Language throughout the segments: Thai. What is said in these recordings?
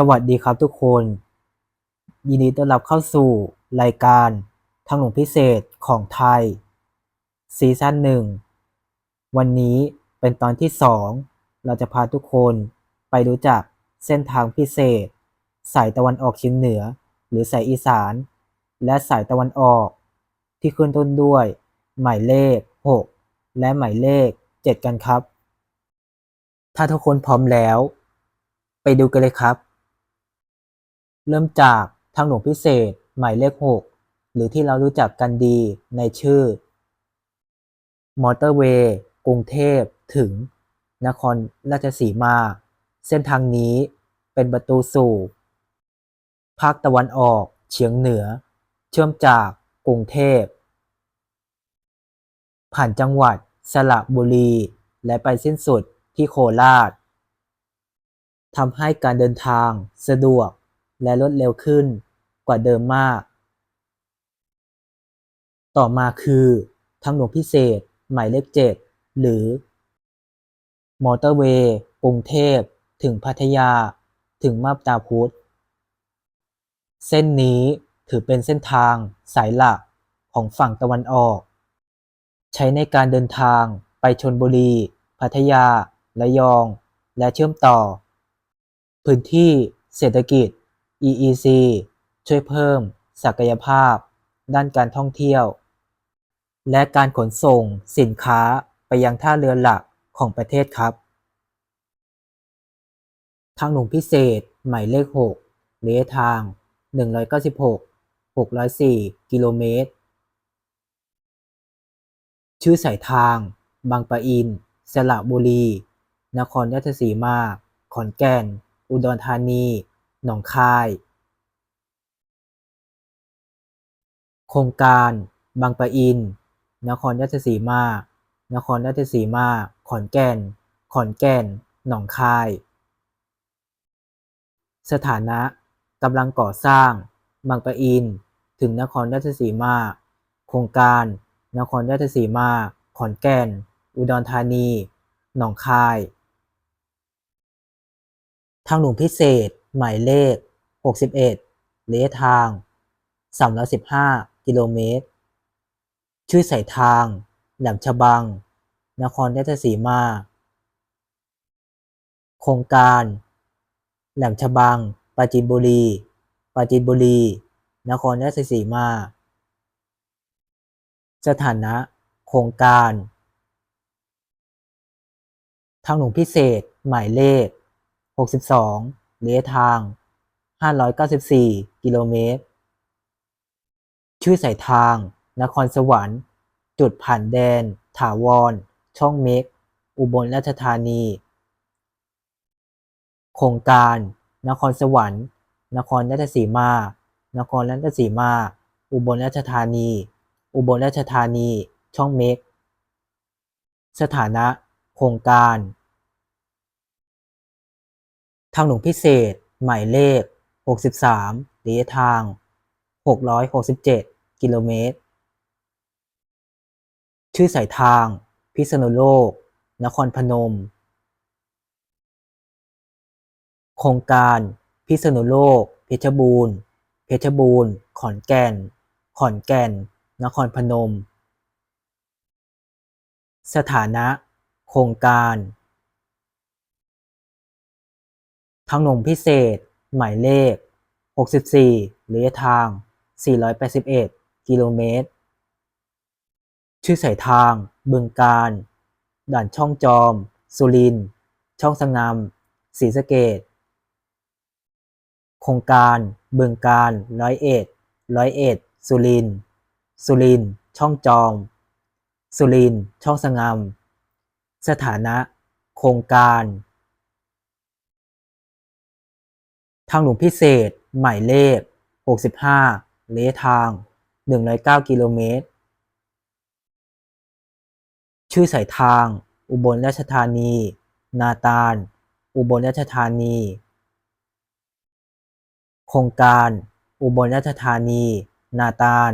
สวัสดีครับทุกคน ยินดีต้อนรับเข้าสู่รายการทางหลวงพิเศษของไทย ซีซั่นหนึ่ง วันนี้เป็นตอนที่สองเราจะพาทุกคนไปรู้จักเส้นทางพิเศษ สายตะวันออกเฉียงเหนือ หรือสายอีสาน และสายตะวันออก ที่ขึ้นต้นด้วย หมายเลข 6 และหมายเลข 7 กันครับ ถ้าทุกคนพร้อมแล้ว ไปดูกันเลยครับ เริ่มจากทางหลวงพิเศษหมายเลข 6 หรือที่เรารู้จักกันดีในชื่อ มอเตอร์เวย์กรุงเทพถึง นครราชสีมา เส้นทางนี้เป็นประตูสู่ ภาคตะวันออกเฉียงเหนือ เชื่อมจากกรุงเทพ ผ่านจังหวัดสระบุรี และไปสิ้นสุดที่โคราชทำให้การเดินทางสะดวก และรวดเร็วขึ้นกว่าเดิมมาก ต่อมาคือทางหลวงพิเศษ หมายเลข 7 หรือ มอเตอร์เวย์กรุงเทพ ถึงพัทยา ถึงมาบตาพุธ เส้นนี้ถือเป็นเส้นทางสายหลักของฝั่งตะวันออก ใช้ในการเดินทางไปชนบุรี พัทยา ระยอง และเชื่อมต่อ พื้นที่เศรษฐกิจ EEC ช่วยเพิ่ม ศักยภาพ ด้านการท่องเที่ยว และการขนส่งสินค้าไปยังท่าเรือหลักของประเทศครับ ทางหลวงพิเศษหมายเลข 6 ระยะทาง 196 604 กิโลเมตร ชื่อสายทาง บางปะอิน สระบุรี นครราชสีมา ขอนแก่น อุดรธานี หนองคาย โครงการ บางปะอิน นครราชสีมา นครราชสีมา ขอนแก่น ขอนแก่น หนองคาย สถานะกำลังก่อสร้าง บางปะอิน ถึงนครราชสีมา โครงการ นครราชสีมา ขอนแก่น อุดรธานี หนองคาย ทางหลวงพิเศษ หมายเลข 61ระยะทาง 315 กิโลเมตร ชื่อสายทาง แหลมฉบัง นครราชสีมา โครงการ แหลมฉบัง ปราจีนบุรี ปราจีนบุรี นครราชสีมา สถานะ โครงการ ทางหลวงพิเศษ หมายเลข 62 ระยะทาง 594 กิโลเมตร ชื่อสายทาง นครสวรรค์ จุดผ่านแดน ถาวร ช่องเม็กอุบลราชธานี โครงการ นครสวรรค์ นครราชสีมา นครราชสีมา อุบลราชธานี อุบลราชธานี ช่องเม็กสถานะ โครงการางหลวงพิเศษ หมายเลข 63ระยะทาง 667 กิโลเมตร ชื่อสายทาง พิษณุโลก นครพนม โครงการพิษณุโลก เพชรบูรณ์ เพชรบูรณ์ ขอนแก่น ขอนแก่น นครพนม สถานะ โครงการ ทางหลวงพิเศษ หมายเลข 64ระยะทาง 481 กิโลเมตร ชื่อสายทาง บึงการ ด่านช่องจอม สุริน ช่องสงามศรีสะเกดโครงการ บึงการร้อยเอ็ดร้อยเอ็ดสุริน สุริน ช่องจอม สุริน ช่องสงาม สถานะ โครงการ ทางหลวงพิเศษ หมายเลข 65ระยทาง 109 กิโลเมตร ชื่อสายทาง อุบลราชธานี นาตาล อุบลราชธานี โครงการ อุบลราชธานี นาตาล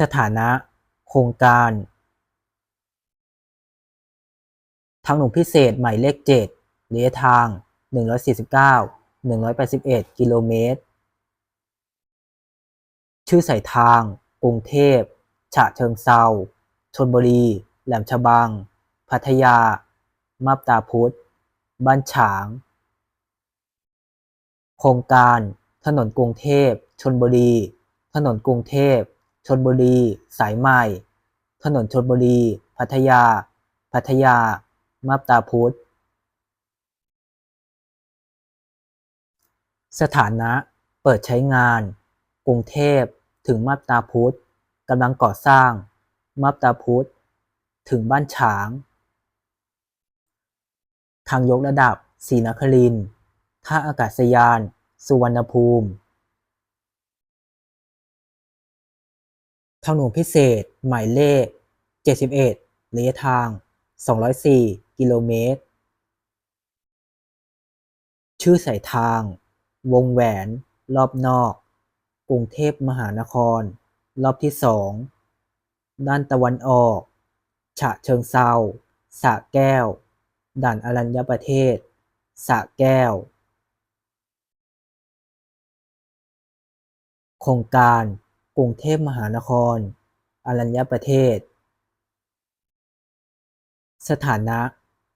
สถานะ โครงการ ทางหลวงพิเศษ หมายเลข7ระยทาง 149 181 กิโลเมตร ชื่อสายทาง กรุงเทพ ฉะเชิงเซาชลบุรี แหลมฉบัง พัทยา มาบตาพุธ บ้านฉาง โครงการ ถนนกรุงเทพชลบุรี ถนนกรุงเทพชลบุรี สายใหม่ ถนนชลบุรี พัทยา พัทยา มาบตาพุธ สถานะเปิดใช้งาน กรุงเทพถึงมาบตาพุธกำลังก่อสร้าง มาบตาพุธถึงบ้านฉาง ทางยกระดับศรีนครินท่าอากาศยาน สุวรรณภูมิ ทางหลวงพิเศษ หมายเลข 71ระยะทาง 204 กิโลเมตร ชื่อสายทาง วงแหวน รอบนอก กรุงเทพมหานคร รอบที่สองด้านตะวันออก ฉะเชิงเซาสะแก้ว ด่านอรัญญประเทศ สะแก้ว โครงการ กรุงเทพมหานคร อรัญญประเทศ สถานะ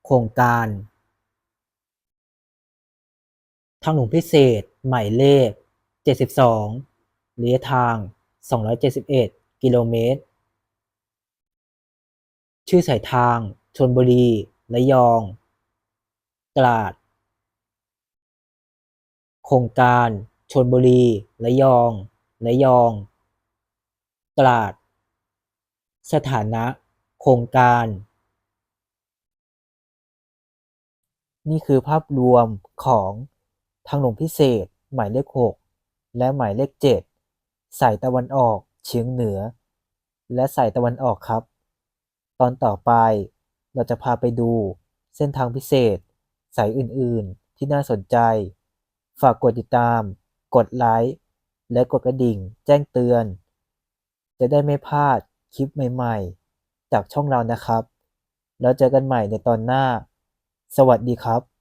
โครงการ ทางหลวงพิเศษ หมายเลข 72ระยะทาง 271 กิโลเมตร ชื่อสายทางชลบุรี ระยอง ตราด โครงการชลบุรี ระยอง ระยอง ตราด สถานะ โครงการ นี่คือภาพรวมของ ทางหลวงพิเศษ หมายเลข 6 และหมายเลข 7 สายตะวันออกเฉียงเหนือ และสายตะวันออกครับ ตอนต่อไปเราจะพาไปดูเส้นทางพิเศษ สายอื่นๆ ที่น่าสนใจ ฝากกดติดตาม กดไลค์ และกดกระดิ่ง แจ้งเตือน จะได้ไม่พลาดคลิปใหม่ๆ จากช่องเรานะครับ แล้วเจอกันใหม่ในตอนหน้า สวัสดีครับ